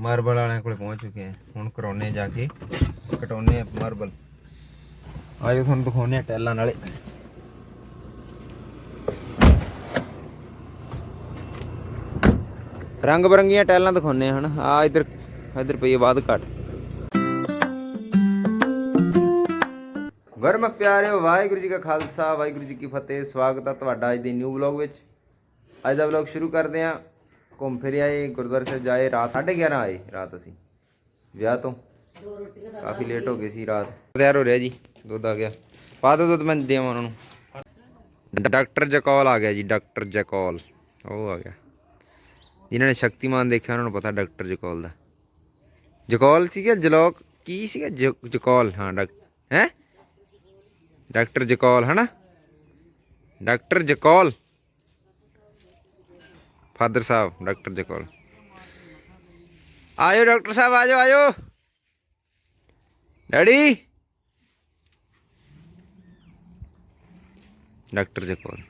Marble ਵਾਲਿਆਂ ਕੋਲੇ ਪਹੁੰਚ ਚੁੱਕੇ ਆ ਹੁਣ ਕਰਾਉਨੇ ਜਾ ਕੇ ਕਟਾਉਨੇ ਆ ਮਾਰਬਲ। ਆਜੋ ਤੁਹਾਨੂੰ ਦਿਖਾਉਨੇ ਆ ਟੈਲਾਂ ਨਾਲੇ। ਰੰਗ ਬਰੰਗੀਆਂ ਟੈਲਾਂ ਦਿਖਾਉਨੇ ਆ ਹਨਾ। ਆ ਇਧਰ ਇਧਰ ਪਈ ਆ ਬਾਦ ਘਟ। ਗਰਮ ਪਿਆਰਿਓ, ਵਾਹਿਗੁਰੂ ਜੀ ਕਾ ਖਾਲਸਾ, ਵਾਹਿਗੁਰੂ ਜੀ ਕੀ ਫਤਿਹ। ਸਵਾਗਤ ਆ ਤੁਹਾਡਾ ਅੱਜ ਦੇ ਨਿਊ ਵਲੌਗ ਵਿੱਚ। ਅੱਜ ਦਾ ਵਲੌਗ ਸ਼ੁਰੂ ਕਰਦੇ ਹਾਂ। ਘੁੰਮ ਫਿਰ ਆਏ, ਗੁਰਦੁਆਰੇ ਸਾਹਿਬ ਜਾਏ, ਰਾਤ 11:30 ਆਏ, ਰਾਤ ਅਸੀਂ। ਵਿਆਹ ਤੋਂ। ਕਾਫੀ ਲੇਟ ਹੋ ਗਏ ਸੀ ਰਾਤ। ਤਿਆਰ ਹੋ ਰਿਹਾ ਜੀ, ਦੁੱਧ ਆ ਗਿਆ। ਪਾ ਦੋ ਦੁੱਧ, ਮੈਂ ਦੇਵਾਂ ਉਹਨਾਂ ਨੂੰ। ਡਾਕਟਰ ਜਕੌਲ ਆ ਗਿਆ ਜੀ, ਡਾਕਟਰ ਜਕੌਲ। ਉਹ ਆ ਗਿਆ। ਜਿਨ੍ਹਾਂ ਨੇ ਸ਼ਕਤੀਮਾਨ ਦੇਖਿਆ, ਉਹਨਾਂ ਨੂੰ ਪਤਾ ਡਾਕਟਰ ਜਕੌਲ ਦਾ। ਜਕੌਲ ਸੀਗਾ, ਜਲੌਕ ਕੀ ਸੀਗਾ? ਜਕੌਲ, ਹਾਂ ਡਾਕਟਰ ਹੈ? ਡਾਕਟਰ ਜਕੌਲ, ਹਨਾ? ਡਾਕਟਰ ਜਕੌਲ। ਫਾਦਰ ਸਾਹਿਬ, ਡਾਕਟਰ ਦੇ ਕੋਲ। ਆਇਓ ਡਾਕਟਰ ਸਾਹਿਬ ਆਜੋ ਆਜੋ ਡੈਡੀ। ਡਾਕਟਰ ਦੇ ਕੋਲ।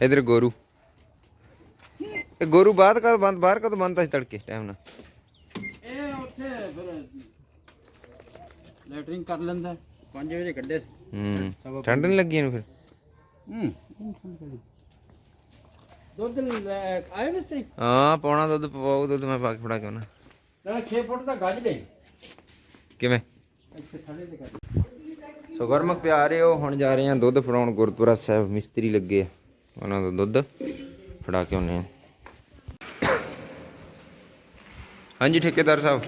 ਇਧਰ ਗੋਰੂ। ਇਹ ਗੋਰੂ ਬਾਅਦ ਕਦ ਬੰਦ ਬਾਹਰ ਕਦੋਂ ਬੰਦ ਸੀ ਤੜਕੇ, ਟਾਈਮ ਨਾਲ ਇਹ ਉੱਥੇ ਫਿਰ ਲੈਟਰਿੰਗ ਕਰ ਲੈਂਦਾ 5 ਵਜੇ ਕੱਢੇ ਹੂੰ। ਠੰਡ ਨਹੀਂ ਲੱਗੀ ਇਹਨੂੰ ਫਿਰ? ਹੂੰ ਦੁੱਧ ਲੈ ਆਏ ਮਿਸਤਰੀ ਹਾਂ ਪੌਣਾ ਦੁੱਧ ਪਵਾਓ ਦੁੱਧ ਮੈਂ ਪਾ ਕੇ ਫੜਾ ਕੇ ਆਉਣਾ। ਨਾਲ 6 ਫੁੱਟ ਦਾ ਗੱਜ ਲੈ। ਕਿਵੇਂ? ਇੱਥੇ ਥੜੇ ਤੇ ਕਰ ਸੋ ਗਰਮਕ ਪਿਆਰੇ ਹੋ ਹੁਣ ਜਾ ਰਹੇ ਹਾਂ ਦੁੱਧ ਫੜਾਉਣ। ਗੁਰਦੁਆਰਾ ਸਾਹਿਬ ਮਿਸਤਰੀ ਲੱਗੇ ਆ। ਉਹਨਾਂ ਦਾ ਦੁੱਧ ਫੜਾ ਕੇ ਆਉਨੇ ਆ ਹਾਂਜੀ ਠੇਕੇਦਾਰ ਸਾਹਿਬ।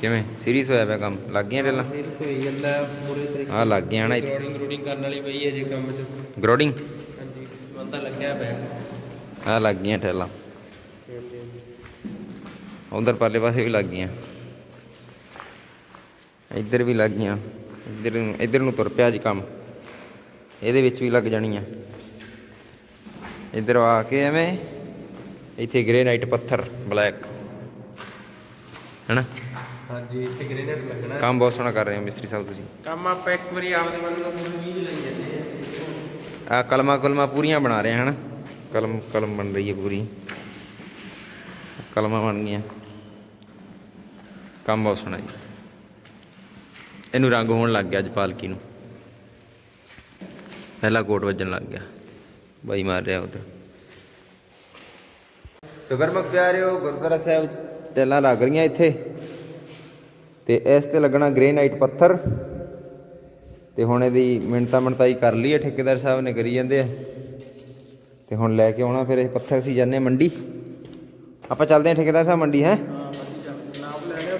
ਕਿਵੇਂ? ਸੀਰੀਅਸ ਹੋਇਆ ਪਿਆ ਕੰਮ? ਲੱਗ ਗਈਆਂ ਟੇਲਾਂ ਫਿਰ ਸੋਈ ਜਾਂਦਾ ਪੂਰੇ ਤਰੀਕੇ ਆ ਲੱਗ ਗਈਆਂ ਨਾ ਇੱਥੇ। ਰੋਡਿੰਗ ਰੂਡਿੰਗ ਕਰਨ ਵਾਲੀ ਪਈ ਹੈ ਜੇ ਕੰਮ ਚ। ਗਰੋਡਿੰਗ ਹਾਂਜੀ ਬੰਦਾ ਲੱਗਿਆ ਪਿਆ। ਆ ਲੱਗ ਗਈਆਂ ਟੇਲਾਂ ਉਧਰ ਪਰਲੇ ਪਾਸੇ ਵੀ ਲੱਗ ਗਈਆਂ। ਇੱਧਰ ਵੀ ਲੱਗ ਗਈਆਂ। ਇੱਧਰ ਨੂੰ ਇੱਧਰ ਨੂੰ ਤੁਰ ਪਿਆ ਜੀ ਕੰਮ। ਇਹਦੇ ਵਿੱਚ ਵੀ ਲੱਗ ਜਾਣੀਆਂ। ਇੱਧਰ ਆ ਕੇ ਐਵੇਂ। ਇੱਥੇ ਗ੍ਰੇਨਾਈਟ ਪੱਥਰ ਬਲੈਕ। ਹੈਨਾ? ਹਾਂਜੀ ਇੱਥੇ ਗ੍ਰੇਨੇਡ ਲੱਗਣਾ ਕੰਮ ਬਹੁਤ ਸੋਹਣਾ ਕਰ ਰਹੇ ਹੋ ਮਿਸਤਰੀ ਸਾਹਿਬ ਤੁਸੀਂ। ਕੰਮ ਆਪਾਂ ਇੱਕ ਵਾਰੀ ਆਪਦੇ ਵੱਲੋਂ ਪੂਰੀ ਲਈ ਜਾਂਦੇ ਆ ਆ ਕਲਮਾ ਕਲਮਾ ਪੂਰੀਆਂ ਬਣਾ ਰਹੇ ਹਨ। ਕਲਮ ਕਲਮ ਬਣ ਰਹੀ ਹੈ ਪੂਰੀ। ਕਲਮਾਂ ਬਣ ਗਈਆਂ। ਕੰਮ ਬਹੁਤ ਸੋਹਣਾ ਜੀ। ਇਹਨੂੰ ਰੰਗ ਹੋਣ ਲੱਗ ਗਿਆ ਅੱਜ ਪਾਲਕੀ ਨੂੰ। ਪਹਿਲਾ ਕੋਟ ਵੱਜਣ ਲੱਗ ਗਿਆ। ਬਾਈ ਮਾਰ ਰਿਹਾ ਉਧਰ। ਸੁਗਰਮਕ ਪਿਆਰਿਓ ਗੁਰਦੁਆਰਾ ਸਾਹਿਬ ਟੈਲਾਂ ਲੱਗ ਰਹੀਆਂ ਇੱਥੇ। ਤੇ ਇਸ ਤੇ ਲੱਗਣਾ ਗ੍ਰੇਨਾਈਟ ਪੱਥਰ। ਤੇ ਹੁਣ ਇਹਦੀ ਮਿੰਟਾਂ ਮਿੰਟਾਈ ਕਰ ਲਈ ਹੈ, ਠੇਕੇਦਾਰ ਸਾਹਿਬ ਨੇ ਕਰੀ ਜਾਂਦੇ ਆ। ਤੇ ਹੁਣ ਲੈ ਕੇ ਆਉਣਾ ਫਿਰ ਇਹ ਪੱਥਰ ਅਸੀਂ ਜਾਂਦੇ ਹਾਂ ਮੰਡੀ। ਆਪਾਂ ਚੱਲਦੇ ਹਾਂ ਠੇਕੇਦਾਰ ਸਾਹਿਬ ਮੰਡੀ, ਹੈ?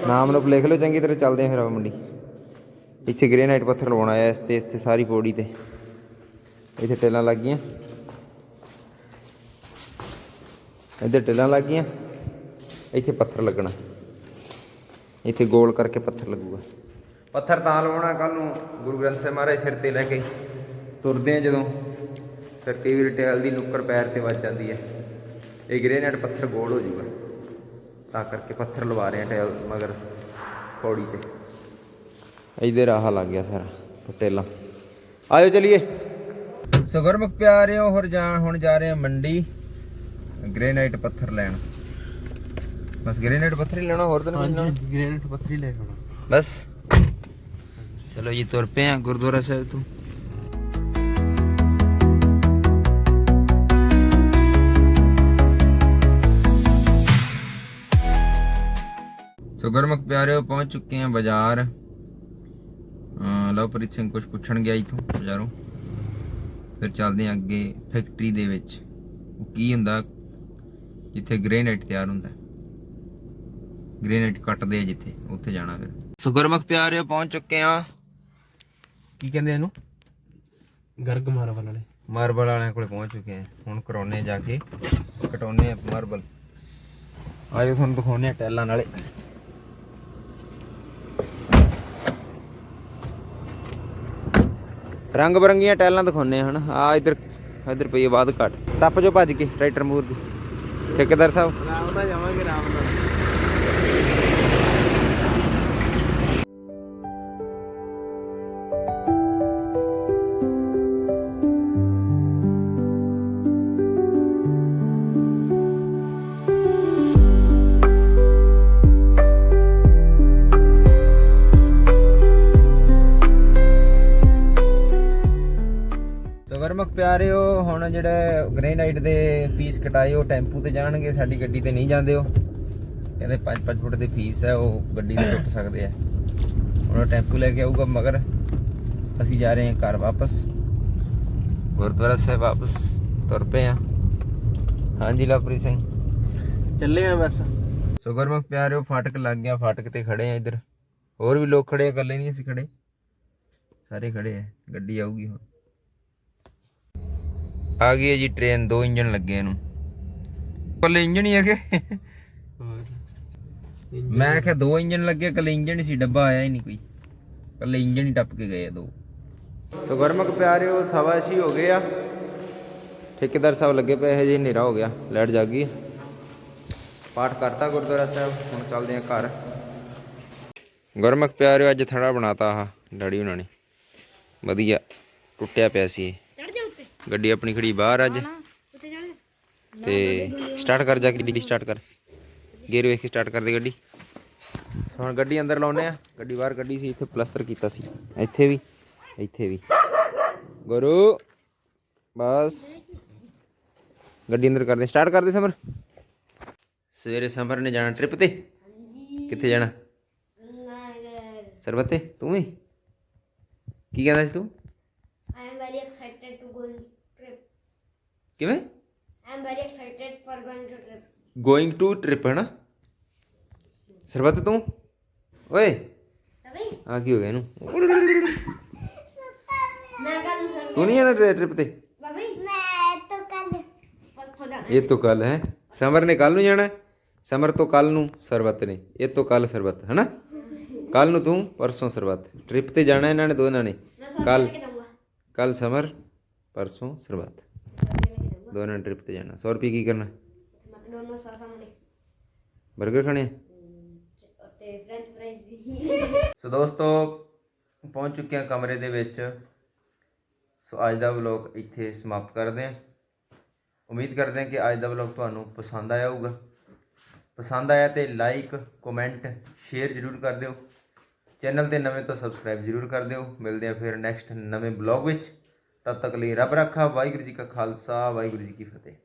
ਨਾਮ ਨੂੰ ਲਿਖ ਲਓ, ਚੰਗੀ ਤਰ੍ਹਾਂ ਚੱਲਦੇ ਹਾਂ ਫਿਰ ਆਪਾਂ ਮੰਡੀ। ਇੱਥੇ ਗ੍ਰੇਨਾਈਟ ਪੱਥਰ ਲਵਾਉਣਾ ਆ ਇਸ ਤੇ ਇਸ ਤੇ ਸਾਰੀ ਪੌੜੀ ਤੇ। ਇੱਥੇ ਟੇਲਾਂ ਲੱਗ ਗਈਆਂ ਇੱਧਰ ਟੇਲਾਂ ਲੱਗ ਗਈਆਂ ਇੱਥੇ ਪੱਥਰ ਲੱਗਣਾ। ਇੱਥੇ ਗੋਲ ਕਰਕੇ ਪੱਥਰ ਲੱਗੂਗਾ। ਪੱਥਰ ਤਾਂ ਲਵਾਉਣਾ ਕੱਲ ਨੂੰ ਗੁਰੂ ਗ੍ਰੰਥ ਸਾਹਿਬ ਮਹਾਰਾਜ ਸਿਰ ਤੇ ਲੈ ਕੇ। ਤੁਰਦੇ ਆ ਜਦੋਂ ਫਿਰ ਕਈ ਵਾਰੀ ਟੈਲ ਦੀ ਨੁੱਕਰ ਪੈਰ ਤੇ ਵੱਜ ਜਾਂਦੀ ਹੈ। ਇਹ ਗ੍ਰੇਨਾਈਟ ਪੱਥਰ ਗੋਲ ਹੋ ਜਾਊਗਾ। ਤਾਂ ਕਰਕੇ ਪੱਥਰ ਲਵਾ ਰਹੇ ਆ ਟੈਲ ਮਗਰ ਪੌੜੀ ਤੇ। ਇਧਰ ਆਹ ਲੱਗ ਗਿਆ ਸਾਰਾ ਟੇਲਾ ਆਇਓ ਚਲਿਏ। ਸੋ ਗੁਰਮੁਖ ਪਿਆਰਿਓ ਹੋਰ ਜਾਣ ਹੁਣ ਜਾ ਰਹੇ ਆ ਮੰਡੀ। ਗ੍ਰੇਨਾਈਟ ਪੱਥਰ ਲੈਣ। ਬਸ ਗ੍ਰੇਨਾਈਟ ਪੱਥਰ ਹੀ ਲੈਣਾ ਹੋਰ ਤਾਂ ਨਹੀਂ ਲੈਣਾ ਹਾਂਜੀ ਗ੍ਰੇਨੇਡ ਪੱਥਰੀ ਲੈ ਕੇ ਆਉਣਾ। ਬਸ। ਚਲੋ ਜੀ ਤੁਰ ਪਏ ਆ ਗੁਰਦੁਆਰਾ ਸਾਹਿਬ ਤੋਂ। ਸੋ ਗੁਰਮੁਖ ਪਿਆਰਿਓ ਪਹੁੰਚ ਚੁੱਕੇ ਆ ਬਾਜ਼ਾਰ। ਲਵਪ੍ਰੀਤ ਸਿੰਘ ਕੁਝ ਪੁੱਛਣ ਗਿਆ ਇਥੋਂ ਬਾਜ਼ਾਰੋਂ। ਫਿਰ ਚੱਲਦੇ ਆ ਅੱਗੇ ਫੈਕਟਰੀ ਦੇ ਵਿੱਚ। ਕੀ ਹੁੰਦਾ? ਜਿੱਥੇ ਗ੍ਰੇਨਾਈਟ ਤਿਆਰ ਹੁੰਦਾ। ਗ੍ਰੇਨਾਈਟ ਕੱਟਦੇ ਆ ਜਿੱਥੇ ਉੱਥੇ ਜਾਣਾ ਫਿਰ। ਸੋ ਗੁਰਮੁਖ ਪਿਆਰਿਓ ਪਹੁੰਚ ਚੁੱਕੇ ਆ ਕੀ ਕਹਿੰਦੇ ਇਹਨੂੰ? ਗਰਗ ਮਾਰਵਲ ਵਾਲੇ। ਮਾਰਬਲ ਵਾਲਿਆਂ ਕੋਲੇ ਪਹੁੰਚ ਚੁੱਕੇ ਆ ਹੁਣ ਕਰਾਉਨੇ ਜਾ ਕੇ ਕਟਾਉਨੇ ਆ ਮਾਰਬਲ। ਆਜੋ ਤੁਹਾਨੂੰ ਦਿਖਾਉਨੇ ਆ ਟੈਲਾਂ ਨਾਲੇ। ਰੰਗ ਬਰੰਗੀਆਂ ਟੈਲਾਂ ਦਿਖਾਉਨੇ ਆ ਹਨ। ਆ ਇਧਰ ਇਧਰ ਪਈ ਆ ਬਾਦ ਘਟ। ਟੱਪ ਜੋ ਭੱਜ ਕੇ ਟਰੈਕਟਰ ਮੂਰ ਦੀ। ਠੇਕੇਦਾਰ ਸਾਹਿਬ। ਰਾਮ ਦਾ ਜਾਵਾਂਗੇ ਰਾਮ ਦਾ। ਪਿਆਰਿਓ ਹੁਣ ਜਿਹੜੇ ਗ੍ਰੇਨਾਈਟ ਦੇ ਪੀਸ ਕਟਾਏ ਉਹ ਟੈਂਪੂ ਤੇ ਜਾਣਗੇ ਸਾਡੀ ਗੱਡੀ ਤੇ ਨਹੀਂ ਜਾਂਦੇ ਉਹ। ਕਹਿੰਦੇ 5-5 ਫੁੱਟ ਦੇ ਪੀਸ ਹੈ ਉਹ ਗੱਡੀ ਤੇ ਟੁੱਟ ਸਕਦੇ ਆ। ਹੁਣ ਟੈਂਪੂ ਲੈ ਕੇ ਆਊਗਾ ਮਗਰ ਅਸੀਂ ਜਾ ਰਹੇ ਹਾਂ ਘਰ ਵਾਪਸ। ਗੁਰਦੁਆਰਾ ਸਾਹਿਬ ਵਾਪਸ ਤੁਰ ਪਏ ਆ ਹਾਂਜੀ ਲਵਪ੍ਰੀਤ ਸਿੰਘ। ਚੱਲੇ ਆ ਬਸ। ਸੋ ਗੁਰਮੁਖ ਪਿਆਰਿਓ ਫਾਟਕ ਲੱਗ ਗਿਆ ਫਾਟਕ ਤੇ ਖੜੇ ਆ ਇੱਧਰ। ਹੋਰ ਵੀ ਲੋਕ ਖੜੇ ਆ ਇਕੱਲੇ ਨਹੀਂ ਅਸੀਂ ਖੜੇ ਸਾਰੇ ਖੜੇ ਆ ਗੱਡੀ ਆਊਗੀ ਹੁਣ। ਆ ਗਈ ਹੈ ਜੀ ਟ੍ਰੇਨ ਦੋ ਇੰਜਨ ਲੱਗੇ ਇਹਨੂੰ। ਇਕੱਲੇ ਇੰਜਨ ਹੀ ਹੈਗੇ। ਮੈਂ ਆਖਿਆ ਦੋ ਇੰਜਨ ਲੱਗੇ ਇਕੱਲੇ ਇੰਜਨ ਹੀ ਸੀ ਡੱਬਾ ਆਇਆ ਹੀ ਨਹੀਂ ਕੋਈ। ਇਕੱਲੇ ਇੰਜਨ ਹੀ ਟੱਪ ਕੇ ਗਏ ਆ ਦੋ। ਸੋ ਗੁਰਮੁਖ ਪਿਆਰਿਓ ਸਵਾ ਛੇ ਹੋ ਗਏ ਆ। ਠੇਕੇਦਾਰ ਸਾਹਿਬ ਲੱਗੇ ਪਏ ਹੈ ਜੀ ਹਨੇਰਾ ਹੋ ਗਿਆ। ਲਾਈਟ ਜਗ ਗਈ। ਪਾਠ ਕਰਤਾ ਗੁਰਦੁਆਰਾ ਸਾਹਿਬ ਹੁਣ ਚੱਲਦੇ ਆ ਘਰ। ਗੁਰਮੁਖ ਪਿਆਰਿਓ ਅੱਜ ਥੜਾ ਬਣਾਤਾ ਆ ਡੈਡੀ ਉਹਨਾਂ ਨੇ। ਵਧੀਆ ਟੁੱਟਿਆ ਪਿਆ ਸੀ ਜਾ ਗੱਡੀ ਆਪਣੀ ਖੜੀ ਬਾਹਰ ਅੱਜ। ਤੇ ਸਟਾਰਟ ਕਰ ਜਾ ਕੇ ਗੱਡੀ ਸਟਾਰਟ ਕਰ। ਗੇਰ ਵੇਖ ਕੇ ਸਟਾਰਟ ਕਰ ਦੇ ਗੱਡੀ। ਹੁਣ ਗੱਡੀ ਅੰਦਰ ਲਾਉਨੇ ਆ। ਗੱਡੀ ਬਾਹਰ ਕੱਢੀ ਸੀ ਇੱਥੇ ਪਲਸਤਰ ਕੀਤਾ ਸੀ। ਇੱਥੇ ਵੀ ਇੱਥੇ ਵੀ। ਗੁਰੂ ਬਸ। ਗੱਡੀ ਅੰਦਰ ਕਰਦੇ ਸਟਾਰਟ ਕਰਦੇ ਸਮਰ। ਸਵੇਰੇ ਸਮਰ ਨੇ ਜਾਣਾ ਟ੍ਰਿਪ ਤੇ। ਕਿੱਥੇ ਜਾਣਾ? ਸਰਬਤ ਤੂੰ ਵੀ? ਕੀ ਕਹਿੰਦਾ ਸੀ ਤੂੰ? ਕਿਵੇਂ? I am very excited for going to trip. Going to trip ਹੈ ਨਾ ਸਰਬਤ ਤੂੰ? ਓਏ। ਅਬੇ। ਆ ਕੀ ਹੋ ਗਿਆ ਇਹਨੂੰ? ਮੈਂ ਕੱਲ ਸਰ ਤੂੰ ਨਹੀਂ ਜਾਣਾ ਟ੍ਰਿਪ ਤੇ? ਬਾਬੀ ਮੈਂ ਤਾਂ ਕੱਲ ਪਰਸੋਂ ਜਾਣਾ। ਇਹ ਤੋਂ ਕੱਲ ਹੈ? ਸਮਰ ਨੇ ਕੱਲ ਨੂੰ ਜਾਣਾ? ਹੈ। ਸਮਰ ਤੋਂ ਕੱਲ ਨੂੰ ਸਰਬਤ ਨੇ। ਇਹ ਤੋਂ ਕੱਲ ਸਰਬਤ ਹੈਨਾ? ਕੱਲ ਨੂੰ ਤੂੰ ਪਰਸੋਂ ਸਰਬਤ। ਟ੍ਰਿਪ ਤੇ ਜਾਣਾ ਇਹਨਾਂ ਨੇ ਦੋਨਾਂ ਨੇ। ਮੈਂ ਕੱਲ ਲੈ ਕੇ ਦਊਂਗਾ। ਕੱਲ ਸਮਰ ਪਰਸੋਂ ਸਰਬਤ। ਦੋਨਾਂ ਟ੍ਰਿਪ ਤੇ ਜਾਣਾ। 100 ਰੁਪਏ ਕੀ ਕਰਨਾ? ਮੈਕਡੋਨਲਡਸ ਆ ਸਾਹਮਣੇ। 버ਗਰ ਖਾਣੇ? ਆ? ਤੇ ਫ੍ਰੈਂਚ ਫ੍ਰਾਈਜ਼ ਵੀ। ਸੋ ਦੋਸਤੋ ਪਹੁੰਚ ਚੁੱਕੇ ਹਾਂ ਕਮਰੇ ਦੇ ਵਿੱਚ। ਸੋ ਅੱਜ ਦਾ ਵਲੌਗ ਇੱਥੇ ਸਮਾਪਤ ਕਰਦੇ ਹਾਂ। ਉਮੀਦ ਕਰਦੇ ਹਾਂ ਕਿ ਅੱਜ ਦਾ ਵਲੌਗ ਤੁਹਾਨੂੰ ਪਸੰਦ ਆਇਆ ਹੋਊਗਾ। ਪਸੰਦ ਆਇਆ ਤੇ ਲਾਈਕ ਕਮੈਂਟ ਸ਼ੇਅਰ ਜ਼ਰੂਰ ਕਰ ਦਿਓ। ਚੈਨਲ ਤੇ ਨਵੇਂ ਤੋਂ ਸਬਸਕ੍ਰਾਈਬ ਜ਼ਰੂਰ ਕਰ ਦਿਓ। ਮਿਲਦੇ ਹਾਂ ਫਿਰ ਨੈਕਸਟ ਨਵੇਂ ਵਲੌਗ ਵਿੱਚ। ਤਦ ਤੱਕ ਲਈ ਰੱਬ ਰੱਖਾ ਵਾਹਿਗੁਰੂ ਜੀ ਕਾ ਖਾਲਸਾ ਵਾਹਿਗੁਰੂ ਜੀ ਕੀ ਫਤਿਹ।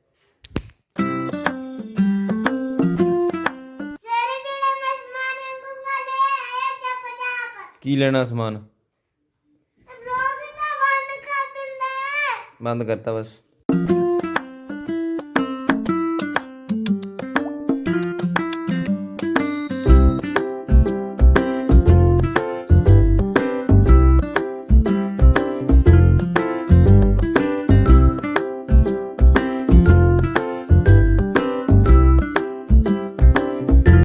ਕੀ ਲੈਣਾ ਸਮਾਨ? ਰੋਗ ਤਾਂ ਬੰਦ ਕਰ ਦਿੰਦਾ। ਬੰਦ ਕਰਤਾ ਬਸ।